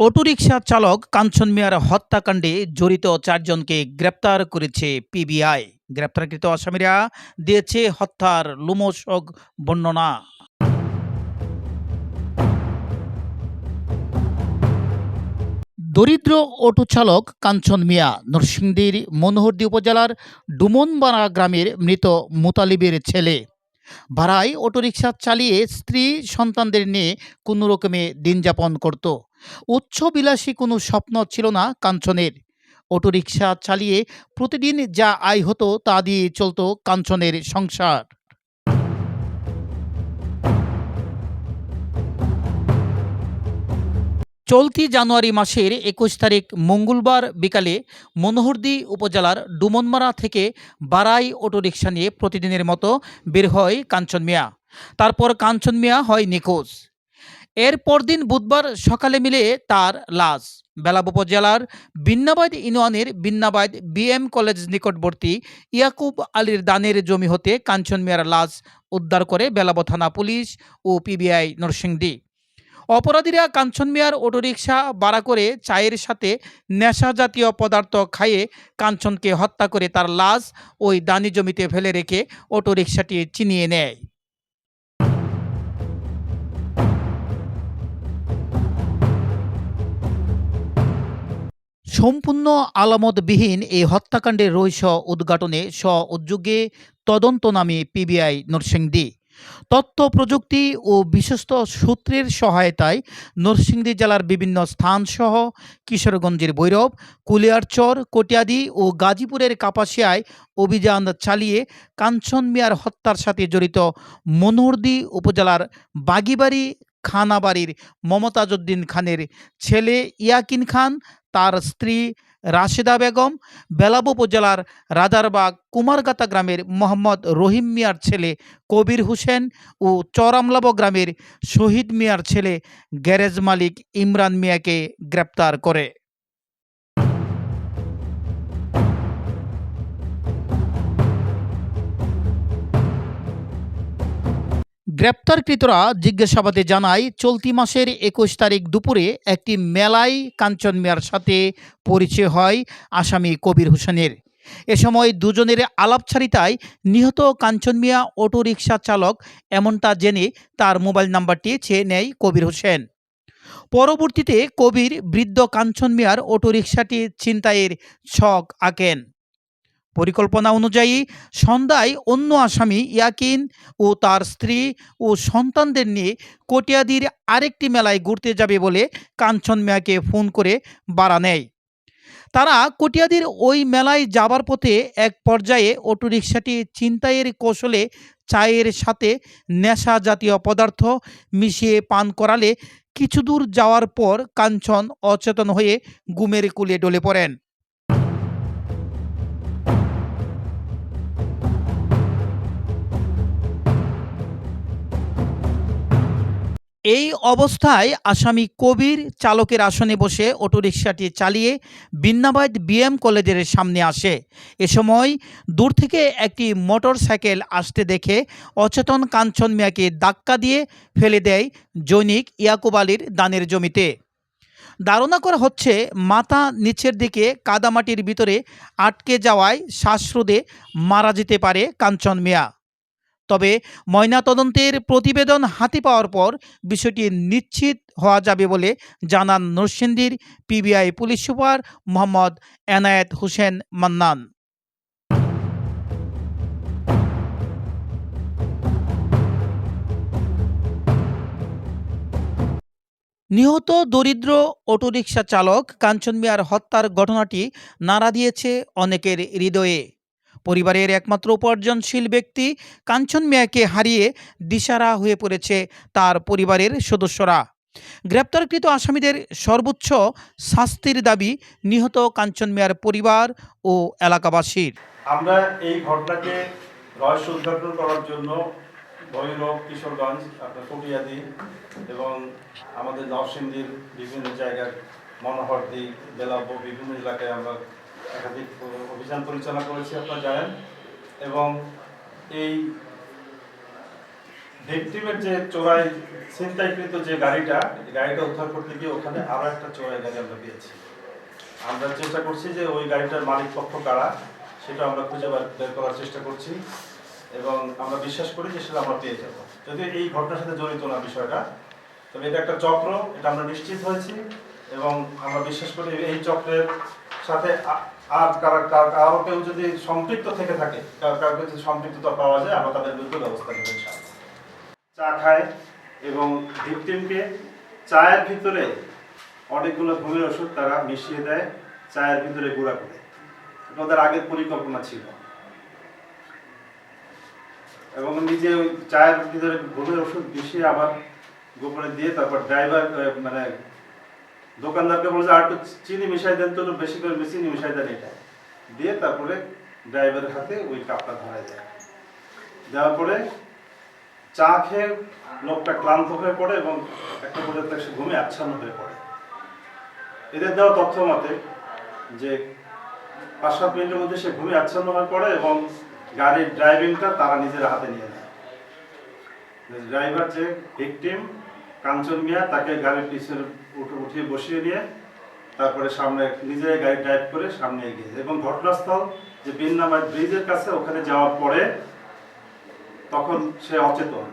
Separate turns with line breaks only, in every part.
Autorickshaw চালক কাঞ্চন মিয়ার হত্যাকাণ্ডে জড়িত চারজনকে গ্রেপ্তার করেছে পিবিআই। গ্রেপ্তারকৃত আসামিরা দিয়েছে হত্যার লোমশক বর্ণনা। দরিদ্র অটো চালক কাঞ্চন মিয়া নরসিংদীর মনোহরদী উপজেলার ডুমনবাড়া গ্রামের মৃত মুতালিবের ছেলে। ভাড়ায় অটোরিকশা চালিয়ে স্ত্রী সন্তানদের নিয়ে কোনো রকমে দিন যাপন করত। উচ্চ বিলাসী কোনো স্বপ্ন ছিল না কাঞ্চনের। অটোরিকশা চালিয়ে প্রতিদিন যা আয় হতো তা দিয়ে চলতো কাঞ্চনের সংসার। চলতি জানুয়ারি মাসের একুশ তারিখ মঙ্গলবার বিকালে মনোহরদী উপজেলার ডুমনমারা থেকে বারাই অটোরিকশা নিয়ে প্রতিদিনের মতো বের হয় কাঞ্চন মিয়া। তারপর কাঞ্চন মিয়া হয় নিখোঁজ। এর পরদিন বুধবার সকালে মিলে তার লাশ বেলাব উপজেলার বিন্নাবাদ ইউনিয়নের বিন্নাবাদ বিএম কলেজ নিকটবর্তী ইয়াকুব আলীর দানের জমি হতে কাঞ্চন মিয়ার লাশ উদ্ধার করে বেলাব থানা পুলিশ ও পিবিআই নরসিংদী। অপরাধীরা কাঞ্চন মিয়ার অটোরিকশা ভাড়া করে চায়ের সাথে নেশা জাতীয় পদার্থ খাইয়ে কাঞ্চনকে হত্যা করে তার লাশ ওই দানি জমিতে ফেলে রেখে অটোরিকশাটি চিনিয়ে নেয়। সম্পূর্ণ আলামতবিহীন এই হত্যাকাণ্ডের রহস্য উদ্ঘাটনে স্ব উদ্যোগে তদন্ত নামে পিবিআই নরসিংদী। তথ্য প্রযুক্তি ও বিশ্বস্ত সূত্রের সহায়তায় নরসিংদী জেলার বিভিন্ন স্থানসহ কিশোরগঞ্জের ভৈরব, কুলিয়ারচর, কটিয়াদি ও গাজীপুরের কাপাসিয়ায় অভিযান চালিয়ে কাঞ্চন মিয়ার হত্যার সাথে জড়িত মনোহরদী উপজেলার বাগিবাড়ি খানাবাড়ির মমতাজউদ্দিন খানের ছেলে ইয়াকিন খান, তার স্ত্রী রাশেদা বেগম, বেলাব উপজেলার রাজারবাগ কুমারগাতা গ্রামের মোহাম্মদ রহিম মিয়ার ছেলে কবির হোসেন ও চরামলাব গ্রামের শহীদ মিয়ার ছেলে গ্যারেজ মালিক ইমরান মিয়াকে গ্রেপ্তার করে। গ্রেপ্তারকৃতরা জিজ্ঞাসাবাদে জানায়, চলতি মাসের একুশ তারিখ দুপুরে একটি মেলায় কাঞ্চন মিয়ার সাথে পরিচয় হয় আসামি কবির হোসেনের। এ সময় দুজনের আলাপছাড়িতায় নিহত কাঞ্চন মিয়া অটোরিকশা চালক এমনটা জেনে তার মোবাইল নাম্বারটি চেয়ে নেয় কবির হোসেন। পরবর্তীতে কবির বৃদ্ধ কাঞ্চন মিয়ার অটোরিকশাটি ছিনতাইয়ের ছক আঁকেন। পরিকল্পনা অনুযায়ী সন্ধ্যায় অন্য আসামি ইয়াকিন ও তার স্ত্রী ও সন্তানদের নিয়ে কটিয়াদির আরেকটি মেলায় ঘুরতে যাবে বলে কাঞ্চন মিয়াকে ফোন করে বাড়া নেয়। তারা কটিয়াদির ওই মেলায় যাবার পথে এক পর্যায়ে অটোরিকশাটি ছিনতাইয়ের কৌশলে চায়ের সাথে নেশা জাতীয় পদার্থ মিশিয়ে পান করালে কিছু দূর যাওয়ার পর কাঞ্চন অচেতন হয়ে গুমের কুলে ডলে পড়েন। এই অবস্থায় আসামি কবির চালকের আসনে বসে অটোরিকশাটি চালিয়ে বিন্নাবাদ বিএম কলেজের সামনে আসে। এ সময় দূর থেকে একটি মোটর সাইকেল আসতে দেখে অচেতন কাঞ্চন মিয়াকে ধাক্কা দিয়ে ফেলে দেয় জৈনিক ইয়াকুব আলীর দানের জমিতে। ধারণা করা হচ্ছে, মাথা নিচের দিকে কাদামাটির ভিতরে আটকে যাওয়ায় শ্বাসরোধে মারা যেতে পারে কাঞ্চন মিয়া। তবে ময়নাতদন্তের প্রতিবেদন হাতে পাওয়ার পর বিষয়টি নিশ্চিত হওয়া যাবে বলে জানান নরসিংদীর PBI police super Mohammad Enayet Hossain Mannan. নিহত দরিদ্র অটোরিকশা চালক কাঞ্চন মিয়ার হত্যার ঘটনাটি নাড়া দিয়েছে অনেকের হৃদয়ে। পরিবারের একমাত্র উপার্জনশীল ব্যক্তি কাঞ্চন মিয়াকে হারিয়ে দিশারা হয়ে পড়েছে তার পরিবারের সদস্যরা। গ্রেপ্তারকৃত আসামিদের সর্বোচ্চ শাস্তির দাবি নিহত কাঞ্চন মিয়ার পরিবার ও এলাকাবাসীর।
আমরা এই ঘটনাকে রহস্য উদ্ঘাটন করার জন্য ভৈরব কিশোরগঞ্জ, আপনার কটিয়াদি এবং আমাদের নরসিংদীর বিভিন্ন জায়গার মনোহরদি, বেলাব, বিভিন্ন এলাকায় আমরা একাধিক অভিযান পরিচালনা করেছি আপনারা জানেন। এবং এই ভিকটিমের যে চোরাই, ছিনতাইকৃত যে গাড়িটা গাড়িটা উদ্ধার করতে গিয়ে ওখানে আরও একটা চোরাই গাড়ি আমরা পেয়েছি। আমরা চেষ্টা করছি যে ওই গাড়িটার মালিক পক্ষ কারা, সেটা আমরা খুঁজে বার- করার চেষ্টা করছি। এবং আমরা বিশ্বাস করি যে সেটা আমরা পেয়ে যাব। যদিও এই ঘটনার সাথে জড়িত না বিষয়টা, তবে এটা একটা চক্র, এটা আমরা নিশ্চিত হয়েছি। এবং আমরা বিশ্বাস করি এই চক্রের সাথে আর কারা কার- কেউ যদি সম্পৃক্ত থেকে থাকে, কার- কাউকে যদি সম্পৃক্ততা পাওয়া যায়, আমরা তাদের বিরুদ্ধে ব্যবস্থা নেব চা খায় এবং ভিকটিমকে চায়ের ভিতরে অনেকগুলো ঘুমের ওষুধ তারা মিশিয়ে দেয়, চায়ের ভিতরে গুঁড়া করে। এটা ওদের আগের পরিকল্পনা ছিল। এবং নিজে ওই চায়ের ভিতরে ঘুমের ওষুধ মিশিয়ে আবার গোপনে দিয়ে তারপর ড্রাইভার মানে দোকানদারকে বলছে, আর একটু চিনি মিশাই দেন তো বেশি করে চিনি মিশাই দেন এটা। দিয়ে তারপরে ড্রাইভারের হাতে ওই কাপটা ধরাই দেয়। দেওয়ার পরে চা খেয়ে লোকটা ক্লান্ত হয়ে পড়ে এবং একটা পর্যন্ত সে ঘুমে আচ্ছন্ন হয়ে পড়ে। এদের দেওয়া তথ্য মতে যে পাঁচ সাত মিনিটের মধ্যে সে ঘুমে আচ্ছন্ন হয়ে পড়ে এবং গাড়ির ড্রাইভিংটা তারা নিজের হাতে নিয়ে নেয়। ড্রাইভার যে ভিকটিম, কাঞ্চন মিয়া, তাকে গাড়ির পিছনে উঠে বসিয়ে নিয়ে তারপরে সামনে নিজের গাড়ি ড্রাইভ করে সামনে এগিয়ে এবং ঘটনাস্থল যে বিন্নামাই ব্রিজের কাছে ওখানে যাওয়ার পরে তখন সে অচেতন।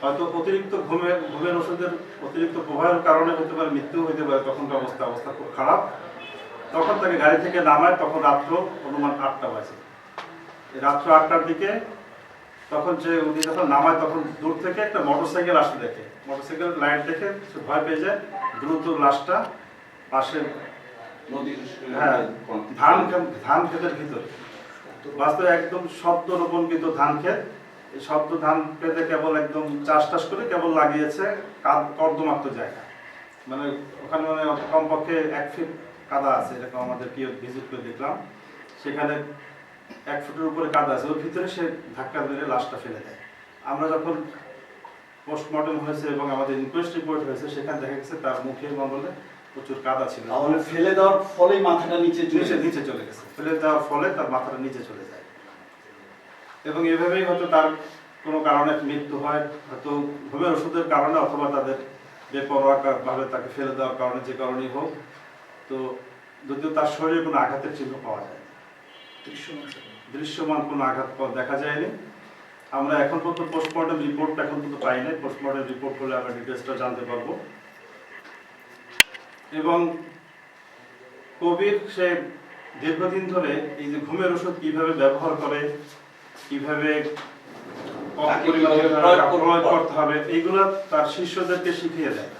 হয়তো অতিরিক্ত ঘুমের ঘুমের ওষুধের অতিরিক্ত প্রভাবের কারণে হতে পারে, মৃত্যু হতে পারে, তখনকার অবস্থা অবস্থা খুব খারাপ। তখন তাকে গাড়ি থেকে নামায়, তখন রাত্র অনুমান আটটা বাজে। রাত্র আটটার দিকে তখন যে উনি যখন নামায় তখন দূর থেকে একটা মোটরসাইকেল আসতে দেখে। মোটরসাইকেল লাইট দেখে সে ভয় পেয়ে যায় দ্রুত লাশটা পাশে হ্যাঁ ধান ধান ক্ষেতের ভিতরে। বাস্তবে একদম শব্দ রোপণ কিন্তু ধান ক্ষেত। এই শব্দ ধান ক্ষেতে কেবল একদম চাষ টাস করে কেবল লাগিয়েছে কর্দমাক্ত জায়গা। মানে ওখানে মানে কমপক্ষে এক ফিট কাদা আছে এরকম আমাদের কি ভিজিট করে দেখলাম। সেখানে এক ফুটের উপরে কাদা আছে ওর ভিতরে সে ধাক্কা মেরে লাশটা ফেলে দেয়। আমরা যখন পোস্টমর্টম হয়েছে এবং আমাদের ইনকোয়েস্ট রিপোর্ট হয়েছে সেখানে দেখা গেছে তার মুখের মঙ্গলে প্রচুর কাদা ছিল।
তাহলে ফেলে দেওয়ার ফলেই মাথাটা নিচে
নিচে নিচে চলে গেছে। ফেলে দেওয়ার ফলে তার মাথাটা নিচে চলে যায়। এবং এভাবেই হয়তো তার কোনো কারণে মৃত্যু হয়। হয়তো ঘুমের ওষুধের কারণে অথবা তাদের বেপরোয়া ভাবে তাকে ফেলে দেওয়ার কারণে যে কারণেই হোক। তো যদিও তার শরীরে কোনো আঘাতের চিহ্ন পাওয়া যায়। দৃশ্যমান কোনো আঘাত দেখা যায়নি। আমরা এখন পর্যন্ত পোস্টমর্টম রিপোর্ট এখন পর্যন্ত পাই নাই। পোস্টমর্টম রিপোর্ট করলে আমরা ডিটেলসটা জানতে পারব। এবং কবির সে দীর্ঘদিন ধরে এই যে ঘুমের ওষুধ কীভাবে ব্যবহার করে কীভাবে প্রয়োগ করতে হবে এইগুলো তার শিষ্যদেরকে শিখিয়ে দেয়।